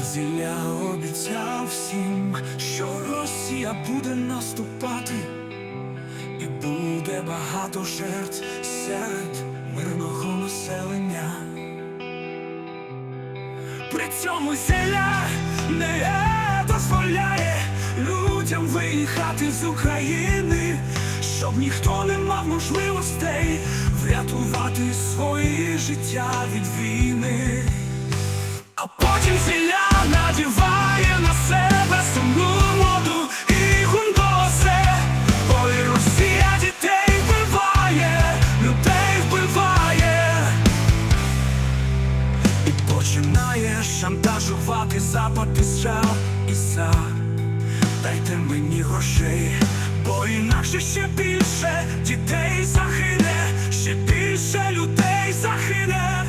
Зілля обіцяв всім, що Росія буде наступати, і буде багато жертв серед мирного населення. При цьому зілля не дозволяє людям виїхати з України, щоб ніхто не мав можливостей врятувати своє життя від війни. А потім зілля надіває на себе сумну моду і гундосе Ой, Росія дітей вбиває, людей вбиває. І починає шантажувати Запад і США і США. Дайте мені грошей, бо інакше ще більше дітей загине, ще більше людей загине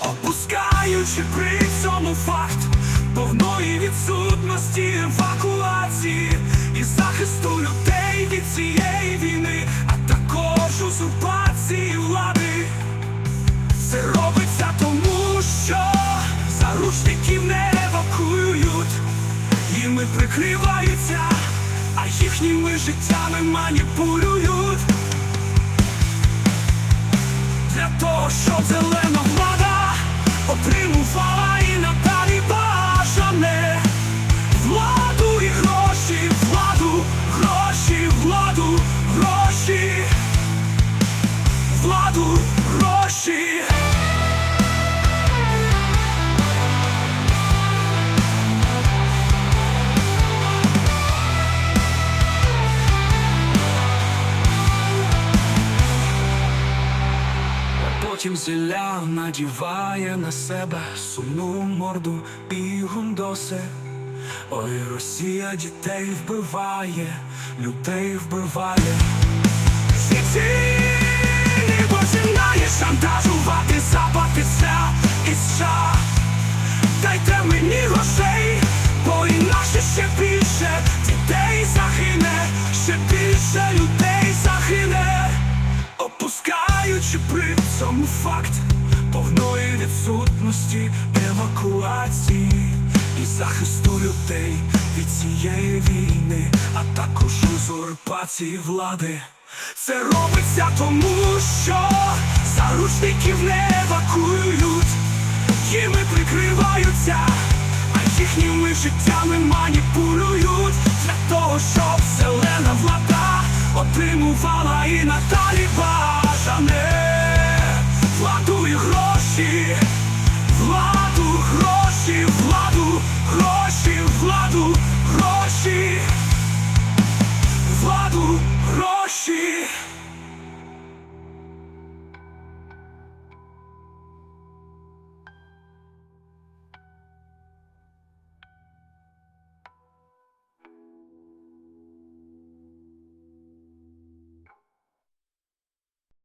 опускаючи при цьому факт повної відсутності евакуації і захисту людей від цієї війни, а також узурпації влади. Це робиться тому, що заручників не евакуюють, їми прикриваються, а їхніми життями маніпулюють. Для того, щоб зелена влада отримувала владу, гроші. Потім зілля надіває на себе сумну морду і гундосе. Ой, Росія дітей вбиває, людей вбиває. Шантажувати Запад і США і Дайте мені грошей, бо інакше ще більше. Дітей загине, ще більше людей загине, опускаючи при цьому факт повної відсутності евакуації і захисту людей від цієї війни, а також узурпації влади. Це робиться тому, заручників не евакуюють їми прикриваються, а їхніми життями маніпулюють. Для того, щоб зелена влада отримувала і надалі